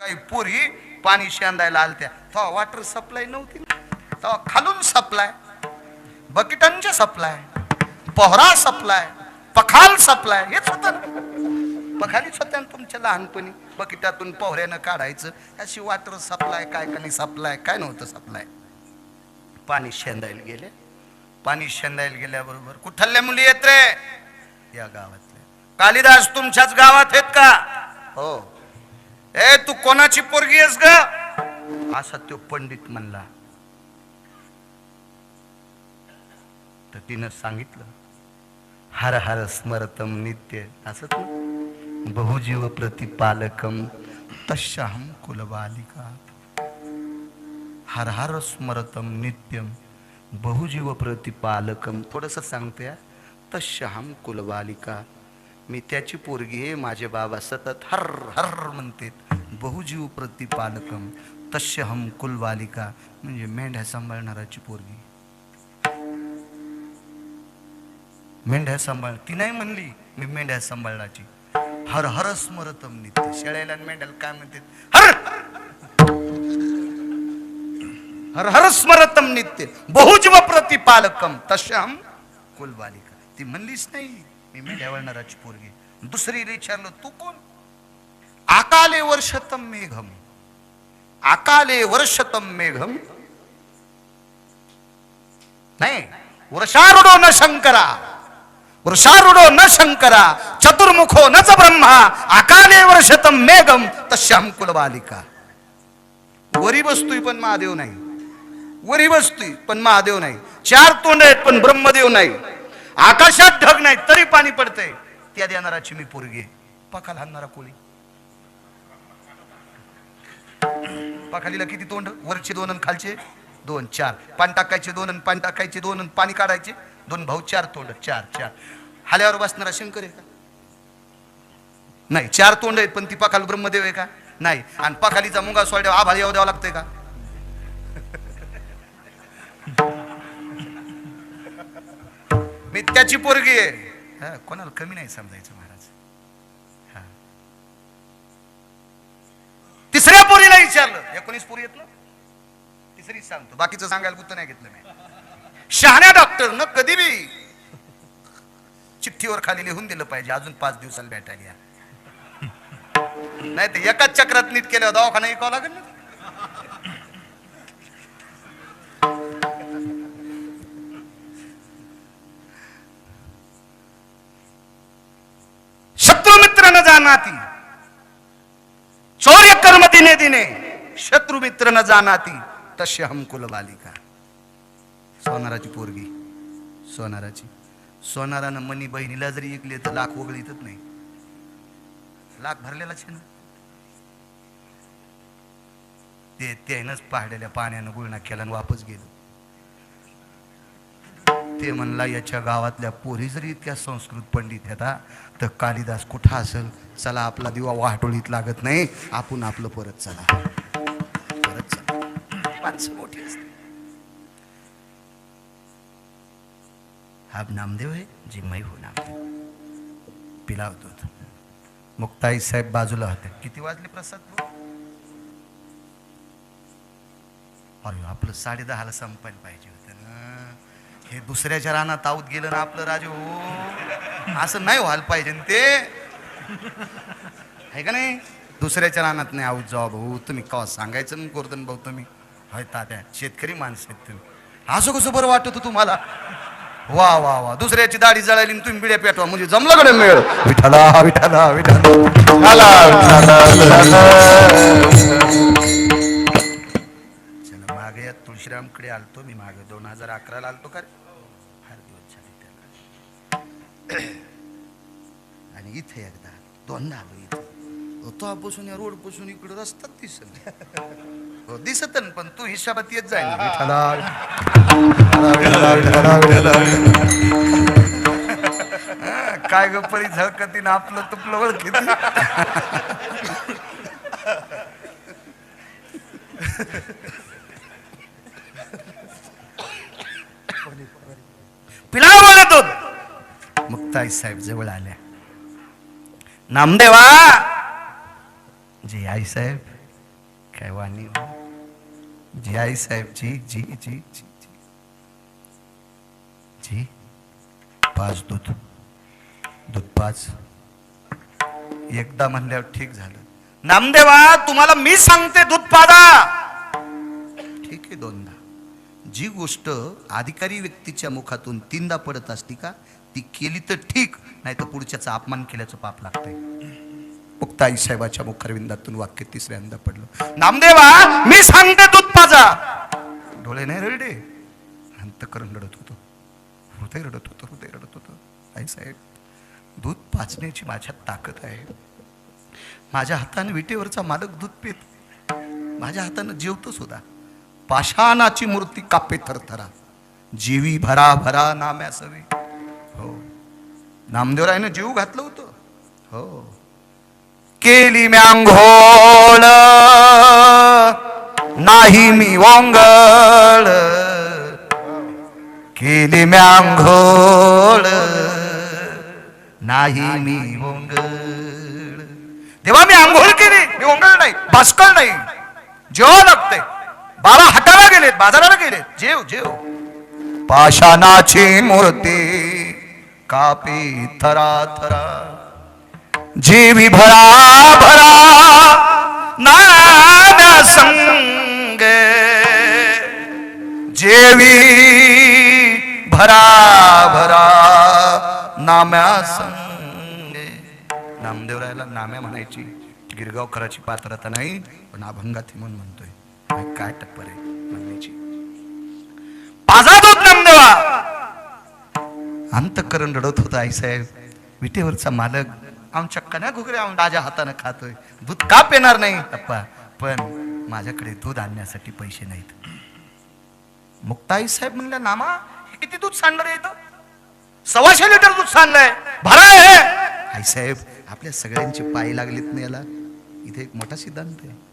काही पोरी पाणी शेंदायला आलत्या. तेव्हा वॉटर सप्लाय नव्हती. तेव्हा खालून सप्लाय बकेटांच्या सप्लाय पोहरा सप्लाय पखाल सप्लाय हेच होतं पखालीच होत्या ना तुमच्या लहानपणी. बकेटातून पोहऱ्यानं काढायचं. अशी वॉटर सप्लाय काय का सप्लाय काय नव्हतं सप्लाय पाणी शेंदायला गेले. पाणी शेंदायला गेल्याबरोबर कुठल्या मुली येत रे? या गावातल्या. कालिदास तुमच्याच गावात आहेत का? हो. ए तू कोणाची पोरगी आहेस ग? असा तो पंडित म्हणला. तर तिनं सांगितलं हर हर स्मरतम नित्य असत ना बहुजीव प्रतिपालकम तस्याहम कुलबालिका. हर हर स्मरतम नित्यम बहुजीव प्रतिपालकम थोडस सांगते तस्याहम कुलबालिका. मी त्याची पोरगी आहे माझे बाबा सतत हर हर म्हणते बहुजीव प्रतिपालकम तस्यहम कुलवालिका म्हणजे मेंढ्या सांभाळणाराची पोरगी. मेंढ्या सांभाळ ती नाही म्हणली मी मेंढ्या सांभाळण्याची. हर हर स्मरतम नित्य. शेळ्याला मेंढ्याला काय म्हणते हर हर! हर स्मरतम नित्य. बहुजीव प्रतिपालकम तश्याम कुलबालिका. ती म्हणलीच नाही. मी मेंढ्या वळणाराची पोरगी. दुसरी विचारलं तू कोण? आकाले वर्षतम मेघम. आकाले वर्षतम मेघम. नाही वृषारुडो न शंकरा. वृषारुडो न शंकरा चतुर्मुखो नच ब्रह्मा आकाले वर्षतम मेघम तश्याम कुलबालिका. वरी बसतोय पण महादेव नाही. वरी बसतोय पण महादेव नाही. चार तोंड आहेत पण ब्रह्मदेव नाही. आकाशात ढग नाही तरी पाणी पडतंय. त्या देणाराची मी पोरगी आहे. पखाल हाणणारा कोळी. पखालीला किती तोंड? वरचे दोन आणि खालचे? दोन चार. पाणी टाकायचे दोन आणि पाणी टाकायचे दोन आणि पाणी काढायचे. दोन भाऊ चार तोंड चार चार. हाल्यावर बसणारा शंकर आहे का? नाही चार तोंड आहेत पण ती पखाल ब्रह्मदेव आहे का? नाही. आणि पखालीचा मुंगा सोडल्यावर आभाळ येऊ द्यावा लागतोय का? मी त्याची पोरगी आहे. हा, कोणाला कमी नाही समजायचं महाराज. हा. तिसऱ्या पोरीला विचारलं. एकोणीस पोरी येत ना? तिसरीच सांगतो. बाकीचं सांगायला गुत्त नाही घेतलं मी. शहाण्या डॉक्टर न कधी बी चिठ्ठीवर खाली लिहून दिलं पाहिजे. अजून पाच दिवसाला भेटायला नाही तर एकाच चक्रात नीट केलं दवाखाना ऐकावं लागेल ना? मित्र न चौर्य कर्म दिने दिने शत्रू मित्र न जानाती. तसे हमकुल बालिका सोनाराची पोरगी. सोनाराची. सोनारानं मनी बहिणीला जरी ऐकले तर लाख वगळीतच नाही. लाख भरलेला छे ना. ते त्यानंच पाहलेल्या पाण्यानं गुळणा केला आणि वापस गेलो. ते म्हणला याच्या गावातल्या पोरी जरी इतक्या संस्कृत पंडित येता तर कालिदास कुठं असेल? चला आपला दिवा वाहटोळीत लागत नाही. आपण आपलं परत चला. परत चला. माणसं मोठी असते. हा नामदेव आहे जी मै हो नामदेव. पिलावतो मुक्ताई साहेब बाजूला होते. किती वाजले प्रसाद अरे आपलं साडे दहाला संपायला पाहिजे होतं ना. हे दुसऱ्याच्या रानात आऊत गेलं ना आपलं राजू. असं नाही व्हायला पाहिजे ते. आहे का नाही? दुसऱ्याच्या रानात नाही आऊत जावा भाऊ. तुम्ही का सांगायचं ना गोर्धन भाऊ तुम्ही? होय तात्या शेतकरी माणसं आहेत तुम्ही. असं कसं बरं वाटत होतं तुम्हाला? वा वा वा. दुसऱ्याची दाढी जळाली तुम्ही बिड्या पेटवा. म्हणजे जमलं कडे मिळ? विठाला विठाला विठाला आलतो मी मागे दोन हजार अकराला आलतो का रे? फार दिवस झाले त्याला. आणि इथे एकदा दोनदा आलो इथे. तो बसून या रोड बसून इकडे रस्ताच दिसत हो दिसत ना पण तू हिशाबात येत हा, काय ग परी झळकती ना आपलं तुपलं ओळखीत? पिला बोलत होत मुक्ताई साहेब जवळ आल्या. नामदेवा. जी आई साहेब काय वाणी. जी आई साहेब जी जी जी जी जी. जी पाच दूध दूध पाच. एकदा म्हणल्यावर ठीक झालं. नामदेवा तुम्हाला मी सांगते दूध पादा ठीक आहे दोनदा. जी गोष्ट अधिकारी व्यक्तीच्या मुखातून तीनदा पडत असती का ती केली तर ठीक नाही तर पुढच्याचा अपमान केल्याचं पाप लागतंय. फक्त आई साहेबाच्या मुखारविंदातून वाक्य तिसऱ्यांदा पडलं. नामदेवा मी सांगते दूध पाजा डोळे नाही रडे अंतकरण रडत होतो. हृदय रडत होतं हृदय रडत होतं. आई साहेब दूध पाचण्याची माझ्यात ताकद आहे. माझ्या हाताने विटेवरचा मालक दूध पित. माझ्या हातानं जेवतो सुद्धा. पाषाणाची मूर्ती कापे थरथरा. जीवी भरा भरा नाम्यासवी हो. नामदेवरायनं जीव घातलं होतं. हो. केली म्यांघोळ नाही मी वोंगळ. केली म्यांघोळ नाही मी वोंगळ. तेव्हा मी आंघोळ केली. मी ओंगळ नाही भास्कळ नाही. जेव्हा लागते बाबा हटाला गेलेत बाजाराला गेलेत. जेव जेव. पाषाणाची मूर्ती कापी थरा थरा जीवी भरा भरा नाम्या संग. जेवी भरा भरा नाम्या संग. नामदेवरायला नाम्या म्हणायची. गिरगावकराची पात्रता नाही पण अभंगात म्हणून म्हणतोय. काय- टप्पर आहे म्हणण्याची. पाजा दूध नामदेवा! अंतकरण रडत होता आई साहेब विटेवरचा मालक आमच्या कण्या घुगऱ्या माझ्या हाताने खातोय. दूध का पेणार नाही. अप्पा पण माझ्याकडे दूध आणण्यासाठी पैसे नाहीत. मुक्ताई साहेब म्हणल्या नामा हे किती दूध सांडणार आहे इथं? सव्वाशे लिटर दूध सांडलंय. भरा हे. आई साहेब आपल्या सगळ्यांचे पाय लागलेत ना याला. इथे एक मोठा सिद्धांत आहे.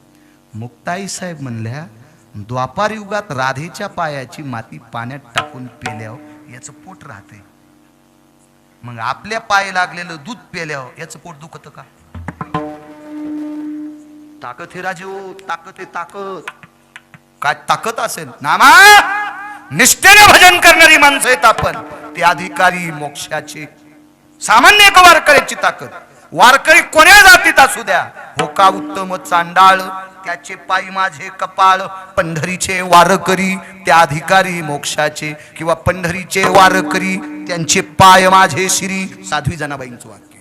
मुक्ताई साहेब म्हणल्या द्वापार युगात राधेच्या पायाची माती पाण्यात टाकून पेल्यावर याचं पोट राहते मग आपल्या पाय लागलेलं दूध पेल्यावर याचं पोट दुखत का? ताकद हे राजू ताकद हे ताकद काय ताकद असेल? नामा निष्ठेने भजन करणारी माणसं आहेत आपण. ते अधिकारी मोक्षाचे. सामान्य वारकऱ्याची ताकद. वारकरी कोण्या जातीत असू द्या. हो का उत्तम चांडाळ? त्याचे पायी माझे कपाळ पंढरीचे वारकरी त्या अधिकारी मोक्षाचे किंवा पंढरीचे वारकरी त्यांचे पाय माझे श्री. साध्वी जनाबाईंचं वाक्य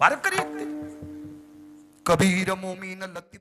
वारकरी कबीर मोमीन लती